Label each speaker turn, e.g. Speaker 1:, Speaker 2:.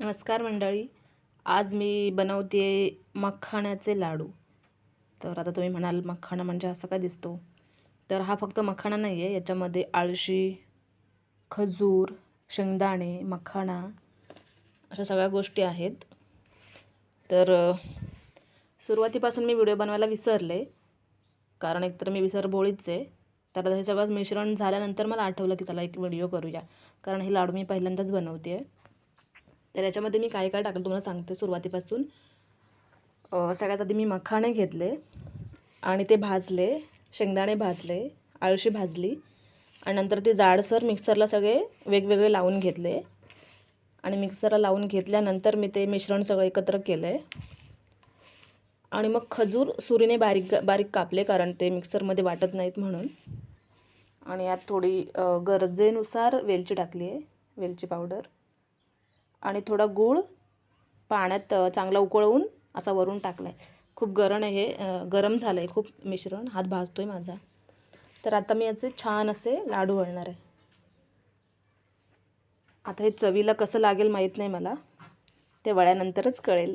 Speaker 1: नमस्कार मंडळी. आज मी बनवते मखाण्याचे लाडू. तर आता तुम्ही म्हणाल मखाणा म्हणजे असं काय दिसतो? तर हा फक्त मखाणा नाही आहे याच्यामध्ये आळशी खजूर शेंगदाणे मखाणा अशा सगळ्या गोष्टी आहेत. तर सुरुवातीपासून मी व्हिडिओ बनवायला विसरले. कारण एकतर मी विसरभोळीच आहे. तर आता हे सगळं मिश्रण झाल्यानंतर मला आठवलं की चला एक व्हिडिओ करूया. कारण हे लाडू मी पहिल्यांदाच बनवते आहे तर याच्यामध्ये मी काय काय टाकलं तुम्हाला सांगते सुरुवातीपासून. सगळ्यात आधी मी मखाणे घेतले आणि ते भाजले शेंगदाणे भाजले आळशी भाजली आणि नंतर ते जाडसर मिक्सरला सगळे वेगवेगळे लावून घेतले. आणि मिक्सरला लावून घेतल्यानंतर मी ते मिश्रण सगळं एकत्र केलं आहे आणि मग खजूर सुरीने बारीक बारीक कापले कारण ते मिक्सरमध्ये वाटत नाहीत म्हणून. आणि यात थोडी गरजेनुसार वेलची टाकली आहे वेलची पावडर. आणि थोडा गूळ पाण्यात चांगला उकळवून असा वरून टाकला आहे खूप गरम आहे हे गरम झालं आहे खूप मिश्रण. हात भाजतो आहे माझा. तर आता मी याचे छान असे लाडू वळणार आहे. आता हे चवीला कसं लागेल माहीत नाही मला. ते वळ्यानंतरच कळेल.